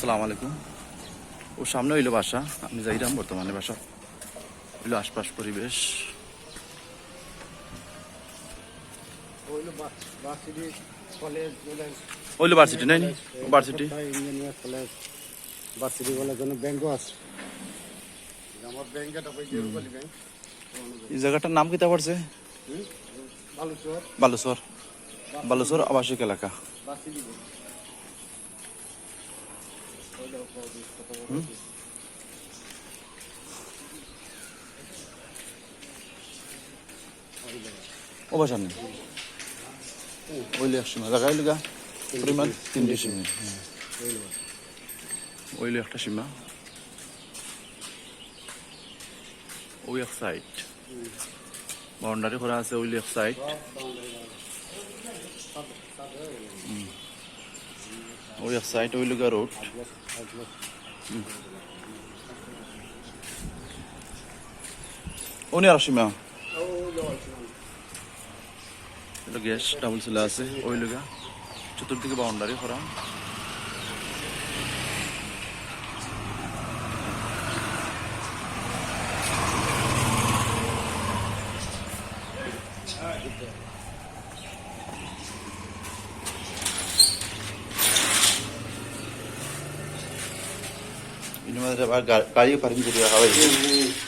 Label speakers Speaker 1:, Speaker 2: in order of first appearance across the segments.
Speaker 1: আসসালামু আলাইকুম। ও সামনে হইল বাসা আমি যাইলাম বর্তমানে বাসা। হইল আশপাশ পরিবেশ।
Speaker 2: হইল ভার্সিটি
Speaker 1: নাই ভার্সিটি
Speaker 2: ভার্সিটি মানে ব্যাংকও আছে আমার বলি ব্যাংক
Speaker 1: এই জায়গাটার নাম কিতা পড়ছে?
Speaker 2: বালুচর।
Speaker 1: বালুচর। বালুচর আবাসিক এলাকা। ও বাসা নেই ওইলে এক সীমা জায়গা হইল গা পরিমাণ তিনটে সীমা ওইলে একটা সীমা ওই এক সাইড। বাউন্ডারি করা আছে ওইলে এক সাইড। ওই সাইড ওই গা রোড উনি আর সীমা গ্যাস ডাবল চুলা আছে, ওই লগা। চতুর্দিকে বাউন্ডারি করা। ইনি আবার গাড়িও পার্কিং করে রাখা হয়েছে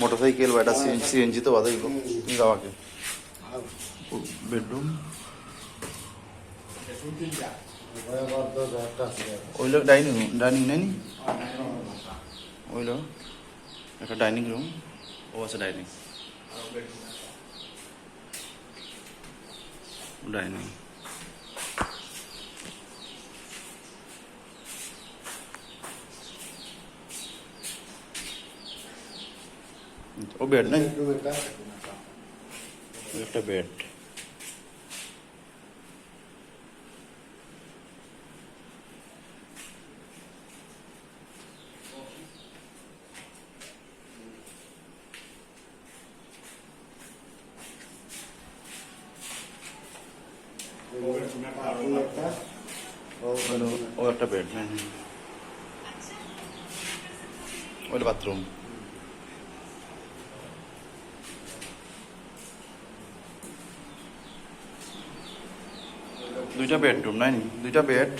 Speaker 1: মোটরসাইকেল বা এটা সিএনজি তো বাদাইব গাওয়াকে বেডরুম ওইলো ডাইনিং ডাইনিং নাই ওইলো একটা ডাইনিং রুম ও আছে ডাইনিং ডাইনিং ও বেড নাই
Speaker 2: বেডরুম একটা
Speaker 1: ও একটা বেড
Speaker 2: বাথরুম একটা
Speaker 1: ওইলো ও একটা বেড হ্যাঁ হ্যাঁ ওইলো বাথরুম দুইটা বেডরুম নাই দুইটা বেড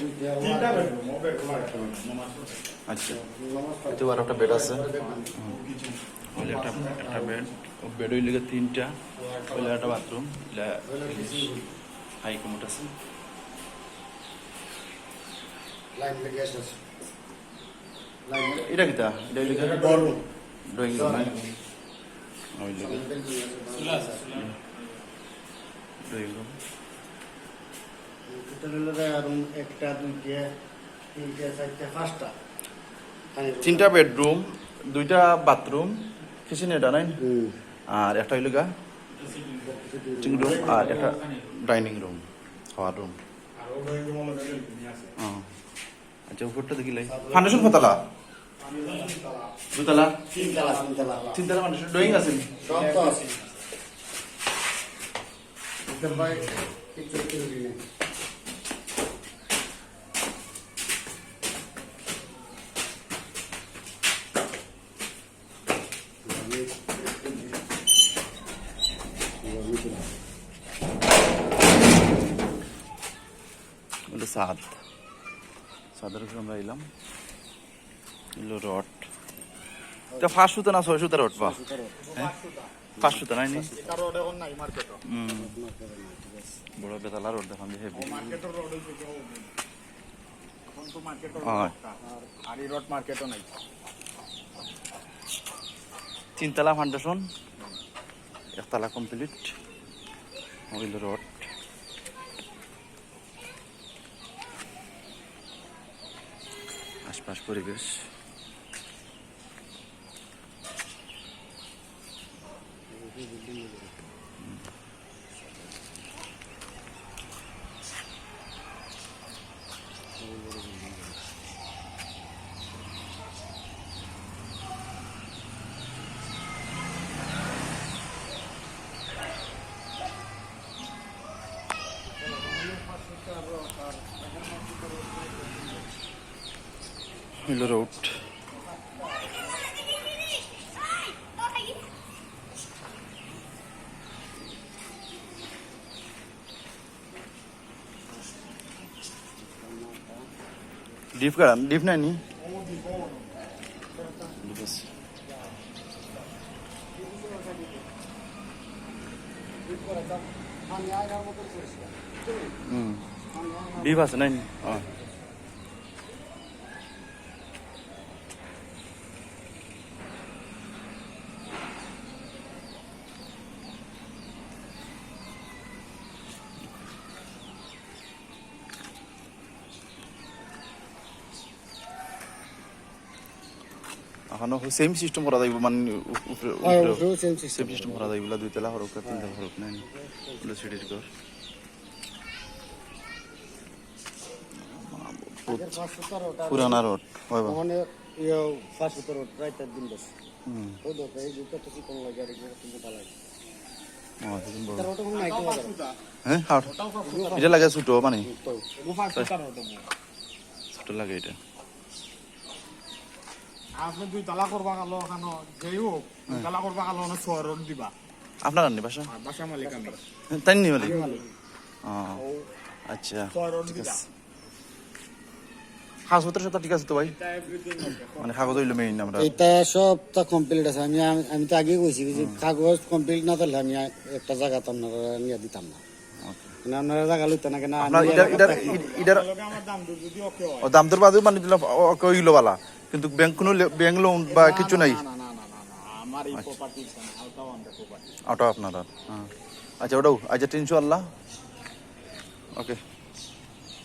Speaker 1: আচ্ছা। এতে আর একটা বেড আছে। ওইলে একটা একটা বেড ও বেড হইলে গিয়ে তিনটা। ওইলে একটা বাথরুম হাই কমোট আছে। এটা কিতা? এটা হইলে ড্রয়িং রুম নাই গিয়ে ড্রয়িং রুম
Speaker 2: একটা দুইটা তিনটা চারটা পাঁচটা।
Speaker 1: তিনটা বেডরুম দুইটা বাথরুম কিচেন এটা নাই আর একটা হইল গা সিটিং রুম আর একটা ডাইনিং রুম খাওয়ার রুম আচ্ছা উপরটা দেখিলাই ফাউন্ডেশন কতলা? দুতলা
Speaker 2: তিনতলা তিনতলা।
Speaker 1: তিনতলা ফাউন্ডেশন ড্রয়িং আছে
Speaker 2: সব তো আছে। ভাই
Speaker 1: হলো সাদ। সাদের উপরে আমরা এলাম। এলো রড। তা ফার্স্ট সুতা না ছয় সুতা রড পা? ফার্স্ট সুতা নাই নি? বড় বেতালা রড দেখান যে হেভি তিনতলা ফাউন্ডেশন একতলা কমপ্লিট হইল রড। আশপাশ পরিবেশ হইল রোড ডিপ কাড়ান ডিপ নাই নি ডিপ আছে নাই নি হ্যাঁ। এখনও সেম সিস্টেম করা যাইব মানে
Speaker 2: হ্যাঁ সেম সিস্টেম
Speaker 1: সিস্টেম করা যাইব দুই তেলা হরক তিন তেলা হরক নাই সিঁড়ির ঘর পুরানা রোড হয়
Speaker 2: মানে ইয়ে পাঁচশো তেরো প্রায় চার দিন এই দুটো তো লাগে আর এগুলো কিন্তু ভালো লাগে।
Speaker 1: হ্যাঁ হাট এটা লাগে ছোট মানে। ছোট লাগে এটা
Speaker 3: আপনি দুই তালা করবা গেল ওখানে যেই হোক তালা করবা গেল ওখানে ছয় রোড দিবা।
Speaker 1: আপনার আননি বাসা?
Speaker 3: বাসা মালিক আমি
Speaker 1: তাই নি বলে ও আচ্ছা
Speaker 3: ছয় রোড
Speaker 1: ঠিক
Speaker 3: দিবা।
Speaker 1: আছে। কাগজপত্র সব ঠিক আছে তো ভাই? মানে কাগজ হইল মেইন আমরা।
Speaker 2: এটা সব তো কমপ্লিট আছে। আমি আমি তো আগেই কইছি যে কাগজ কমপ্লিট না তাহলে আমি একটা জায়গা তো আপনারা নিয়ে দিতাম না। মানে আপনারা জায়গা লইতে না কেন
Speaker 1: আপনার ইটার ইটার
Speaker 3: লগে দাম দর যদি ওকে হয়।
Speaker 1: ও দাম তোর বাদে মানে দিলাম কইলো বালা। কিন্তু ব্যাংক কোনো ব্যাংক লোন বা কিছু নাই?
Speaker 3: আমার এই property out of the property
Speaker 1: আপনার হ্যাঁ। আচ্ছা ওটাও আচ্ছা তিনশো আল্লাহ। ওকে